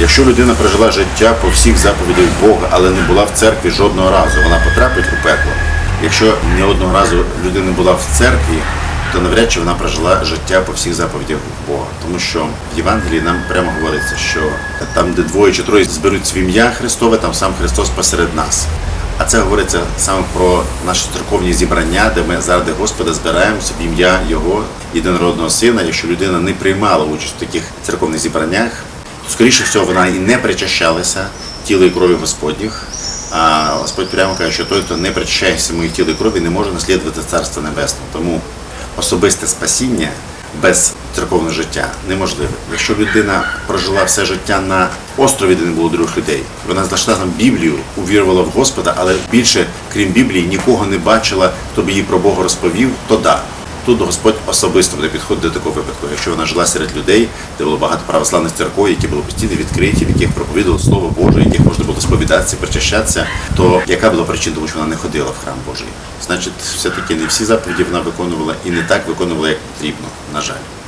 Якщо людина прожила життя по всіх заповідях Бога, але не була в церкві жодного разу, вона потрапить у пекло. Якщо ні одного разу людина була в церкві, то навряд чи вона прожила життя по всіх заповідях Бога. Тому що в Євангелії нам прямо говориться, що там, де двоє чи троє зберуть в ім'я Христове, там сам Христос посеред нас. А це говориться саме про наші церковні зібрання, де ми заради Господа збираємося в ім'я Його єдинородного сина. Якщо людина не приймала участь в таких церковних зібраннях, скоріше всього вона і не причащалася тіла і крові Господніх. А Господь прямо каже, що той, хто не причащається моїх тіла і крові, не може наслідувати Царство Небесне. Тому особисте спасіння без церковного життя неможливе. Якщо людина прожила все життя на острові, де не було других людей, вона знайшла там Біблію, увірувала в Господа, але більше, крім Біблії, нікого не бачила, хто б їй про Бога розповів, то да. Тут Господь особисто буде підходити до такого випадку. Якщо вона жила серед людей, де було багато православних церков, які були постійно відкриті, в яких проповідувало Слово Боже, яких можна було сповідатися, причащатися, то яка була причина, тому що вона не ходила в храм Божий? Значить, все-таки не всі заповіді вона виконувала і не так виконувала, як потрібно, на жаль.